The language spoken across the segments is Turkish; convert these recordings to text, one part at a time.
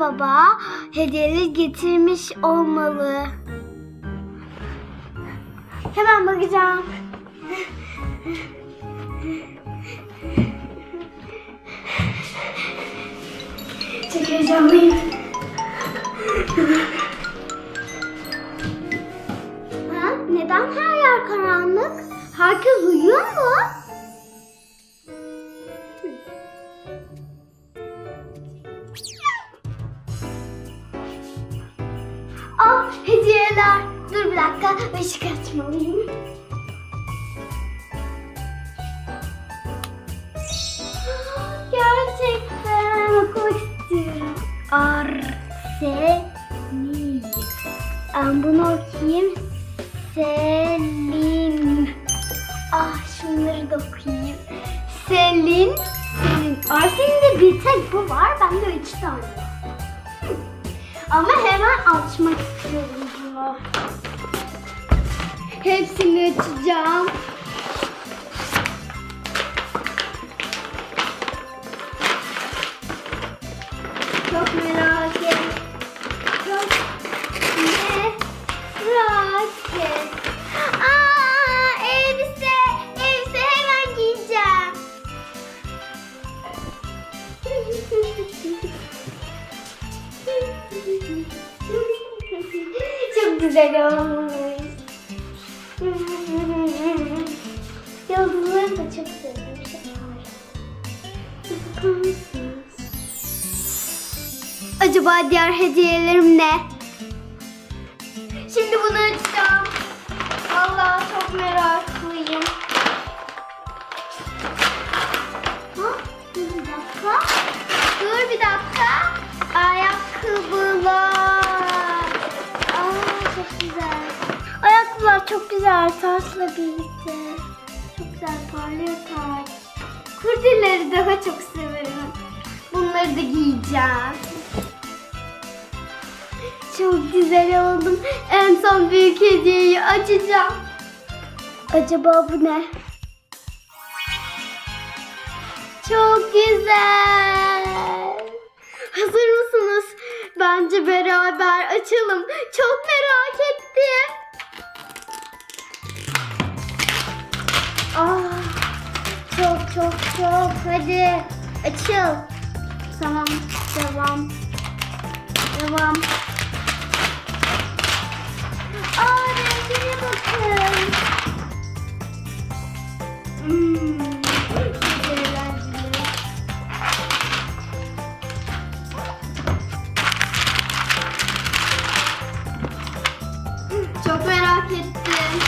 Baba hediyeleri getirmiş olmalı. Hemen bakacağım. Çok heyecanlıyım. Ha, neden her yer karanlık? Herkes uyuyor mu? Dur bir dakika ışık açmalıyım. Gerçekten okumak istiyorum. Arsenil. Ben bunu okuyayım. Selin. Ah şunları da okuyayım. Selin. Selin. Arsenin'de bir tek bu var. Bende üç tane var. Ama hemen açmak istiyorum bunu. Hepsini açacağım. Çok merak et. Çok merak et. Aa, elbise, elbise hemen giyeceğim. Çok güzel olmuş. Acaba diğer hediyelerim ne? Şimdi bunu açacağım. Vallahi çok meraklıyım. Ha? Dur bir dakika. Dur bir dakika. Ayakkabılar. Aa çok güzel. Ayakkabılar çok güzel. Taşla birlikte. Çok güzel parlıyor taş. Kurdeleri daha çok severim. Bunları da giyeceğim. Çok güzel oldum. En son büyük hediyeyi açacağım. Acaba bu ne? Çok güzel. Hazır mısınız? Bence beraber açalım. Çok merak ettim. Ah, çok çok çok. Hadi açıl. Tamam, devam. Devam. Aa rengine bakın. Hmm, çok merak ettim.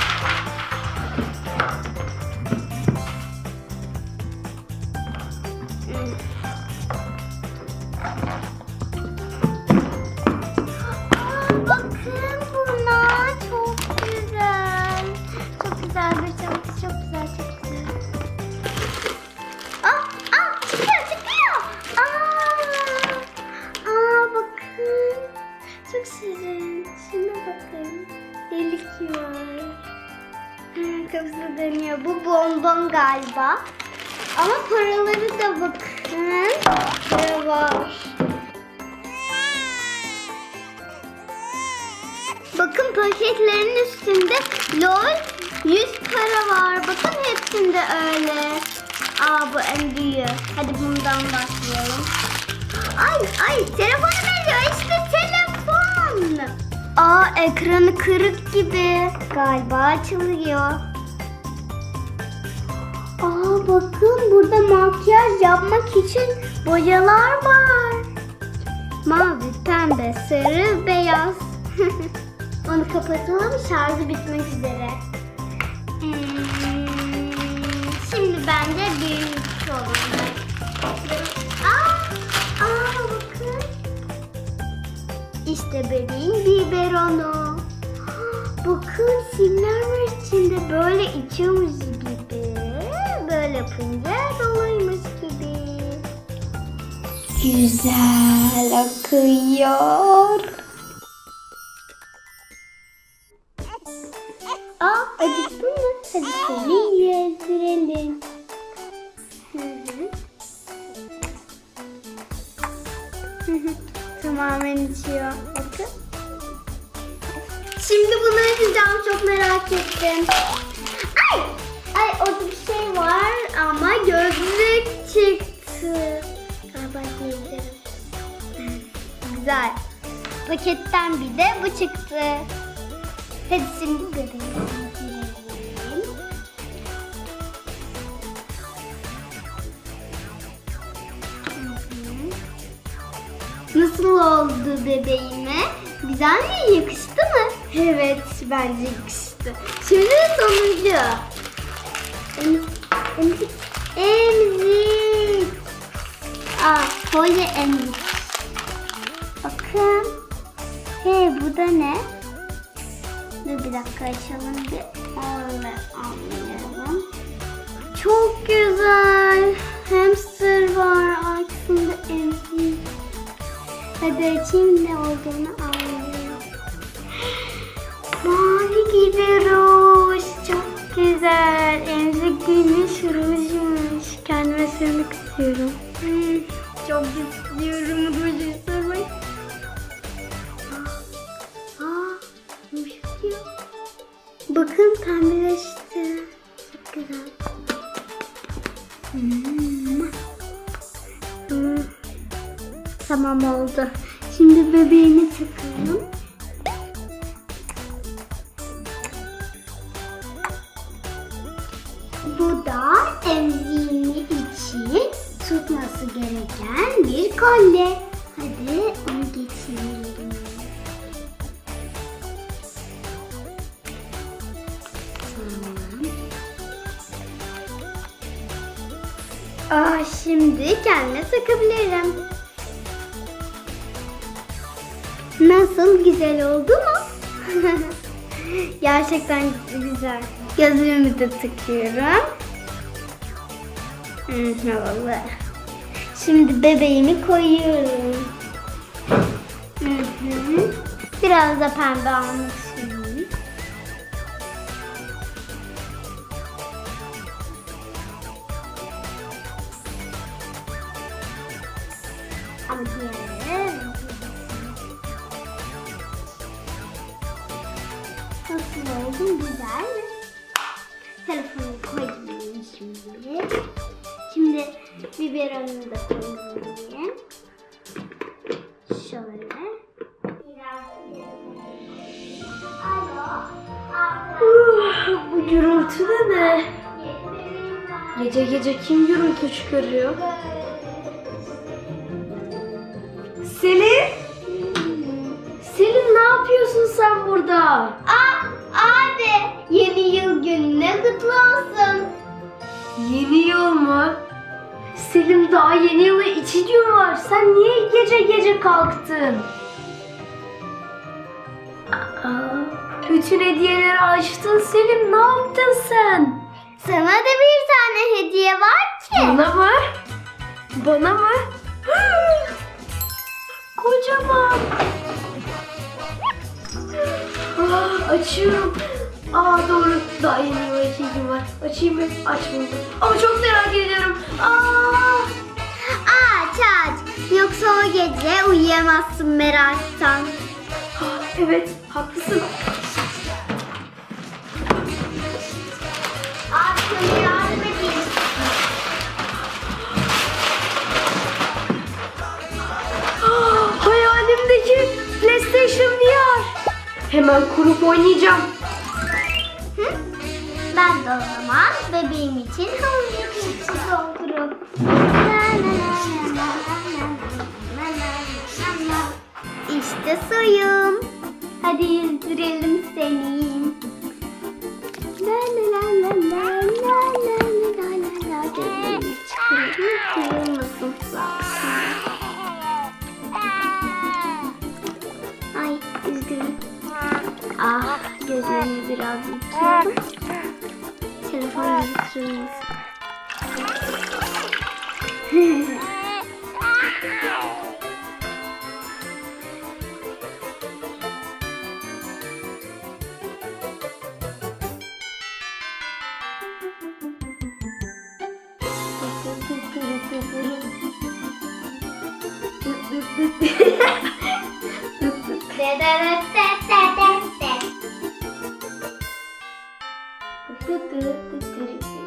Çok güzel çok güzel. Aa, aa çıkıyor çıkıyor. Aa, aa bakın. Çok şirin. Şuna bakın. Delik var. Ha, Kafası dönüyor. Bu bonbon galiba. Ama paraları da bakın. Ne var? Bakın paketlerin üstünde LOL 100 para var. Bakın hepsinde öyle. Aa bu en büyüğü. Hadi bundan başlayalım. Ay ay telefonu veriyor işte telefon. Aa ekranı kırık gibi. Galiba açılıyor. Aa bakın burada makyaj yapmak için boyalar var. Mavi, pembe, sarı, beyaz. Onu kapatalım şarjı bitmek üzere. Hmm, şimdi bence büyük olanlar. Aa, aa bakın. İşte bebeğin biberonu. Bakın simler var içinde böyle içiyormuş gibi. Böyle yapınca doluymuş gibi. Güzel akıyor. Hı hı. Hı hı. tamam geçiyor. Bakın. Şimdi bunu açacağım çok merak ettim. Ay! Ay orada bir şey var ama gözlük çıktı. Galiba giyebilirim. Güzel. Paketten bir de bu çıktı. Hadi şimdi bebeğimi Nasıl oldu bebeğime? Güzel mi? Yakıştı mı? Evet, bence yakıştı. Şimdi sonuncu. Emzik. Emzik. Aa, kolye emzik. Bakın. Hey, bu da ne? Dur bir dakika açalım bir. Öyle anlayalım. Çok güzel. Hamster var. Açayım ne olduğunu anlayayım. Mavi gibi ruj. Çok güzel. Emzik giymiş rujmuş. Kendime sürmek istiyorum. Hmm, çok istiyorum ruju sürmek. Bakın pembeleşti. Tamam oldu. Şimdi bebeğini takalım. Bu da emziğini içi tutması gereken bir kolye. Hadi onu geçirelim. Tamam. Aa, şimdi kendine takabilirim. Nasıl güzel oldu mu? Gerçekten güzel. Gözlüğümü de takıyorum. Havalı. Şimdi bebeğimi koyuyorum. Biraz da pembe almak Telefonu koyayım şimdi. Şimdi biberonunu da koyayım. Şöyle. Bu gürültü de ne? Gece gece kim gürültü çıkarıyor? Selin? Selin ne yapıyorsun sen burada? Aa, yeni yıl gününe kutlu olsun. Yeni yıl mı? Selim daha yeni yıla içi gün var. Sen niye gece gece kalktın? Aa, bütün hediyeleri açtın Selim. Ne yaptın sen? Sana da bir tane hediye var ki. Bana mı? Bana mı? Kocaman. Aa, açıyorum. Aa doğru. Daha yeni iki gün var. Açayım mı? Açmadım. Ama çok merak ediyorum. Aa. Aç aç. Yoksa o gece uyuyamazsın meraktan. Evet, haklısın. Yardım edeyim. Hayalimdeki PlayStation VR. Hemen kurup oynayacağım. Ben de o zaman bebeğim için yıkayıcısı doldurup. İşte suyum. Hadi yüzdürelim seni. La la la la la la la la la la kırılmasın Ay üzgünüm. Ah gözlerimi biraz yıkıyorum. telefon gitsin. Da da da da da くくくくる。